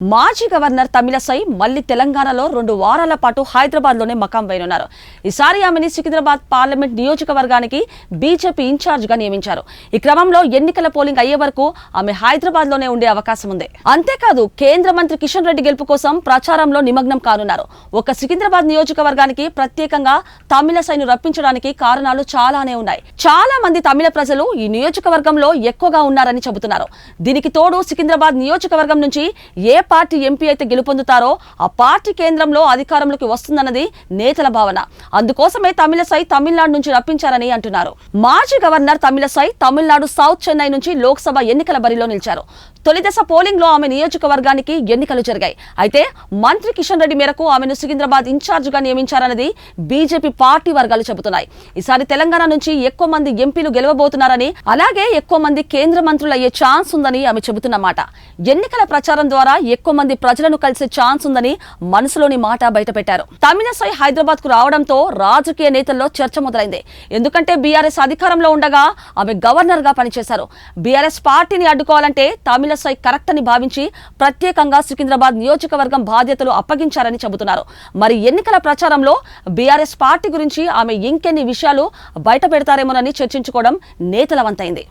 మాజీ గవర్నర్ తమిళసై మళ్ళీ తెలంగాణలో రెండు వారాల పాటు హైదరాబాద్లోనే మకాం వేయనున్నారు. ఈసారి ఆమెని సికింద్రాబాద్ పార్లమెంట్ నియోజకవర్గానికి బీజేపీ ఇన్ఛార్జ్గా నియమించారు. ఈ క్రమంలో ఎన్నికల పోలింగ్ అయ్యే వరకు ఆమె హైదరాబాద్లోనే ఉండే అవకాశం ఉంది. అంతేకాదు కేంద్ర మంత్రి కిషన్ రెడ్డి గెలుపు కోసం ప్రచారంలో నిమగ్నం కానున్నారు. ఒక సికింద్రాబాద్ నియోజకవర్గానికి ప్రత్యేకంగా తమిళసైను రప్పించడానికి కారణాలు చాలానే ఉన్నాయి. చాలా మంది తమిళ ప్రజలు ఈ నియోజకవర్గంలో ఎక్కువగా ఉన్నారని చెబుతున్నారు. దీనికి తోడు సికింద్రాబాద్ నియోజకవర్గం నుంచి ఏ పార్టీ ఎంపీ అయితే గెలుపొందుతారో ఆ పార్టీ కేంద్రంలో అధికారంలోకి వస్తుందన్నది నేతల భావన. అందుకోసమే తమిళసై తమిళనాడు నుంచి రప్పించారని అంటున్నారు. మాజీ గవర్నర్ తమిళసై తమిళనాడు సౌత్ చెన్నై నుంచి లోక్సభ ఎన్నికల బరిలో నిలిచారు. తొలి దశ పోలింగ్లో ఆమె నియోజకవర్గానికి ఎన్నికలు జరిగాయి. అయితే మంత్రి కిషన్ రెడ్డి మేరకు ఆమెను సికింద్రాబాద్ ఇన్ఛార్జ్గా నియమించారన్నది బీజేపీ పార్టీ వర్గాలు చెబుతున్నాయి. ఈసారి తెలంగాణ నుంచి ఎక్కువ మంది ఎంపీలు గెలవబోతున్నారని అలాగే ఎక్కువ మంది కేంద్ర మంత్రులు అయ్యే ఛాన్స్ ఉందని ఆమె చెబుతున్నమాట ఎన్నికల ప్రచారం ద్వారా ఎక్కువ మంది ప్రజలను కలిసే ఛాన్స్ ఉందని మనసులోని మాట బయటపెట్టారు. తమిళసై హైదరాబాద్కు రావడంతో రాజకీయ నేతల్లో చర్చ మొదలైంది. ఎందుకంటే బీఆర్ఎస్ అధికారంలో ఉండగా ఆమె గవర్నర్గా పనిచేశారు. బీఆర్ఎస్ పార్టీని అడ్డుకోవాలంటే తమిళసై కరెక్ట్ అని భావించి ప్రత్యేకంగా సికింద్రాబాద్ నియోజకవర్గం బాధ్యతలు అప్పగించారని చెబుతున్నారు. మరి ఎన్నికల ప్రచారంలో బీఆర్ఎస్ పార్టీ గురించి ఆమె ఇంకెన్ని విషయాలు బయట పెడతారేమోనని చర్చించుకోవడం నేతల వంతైంది.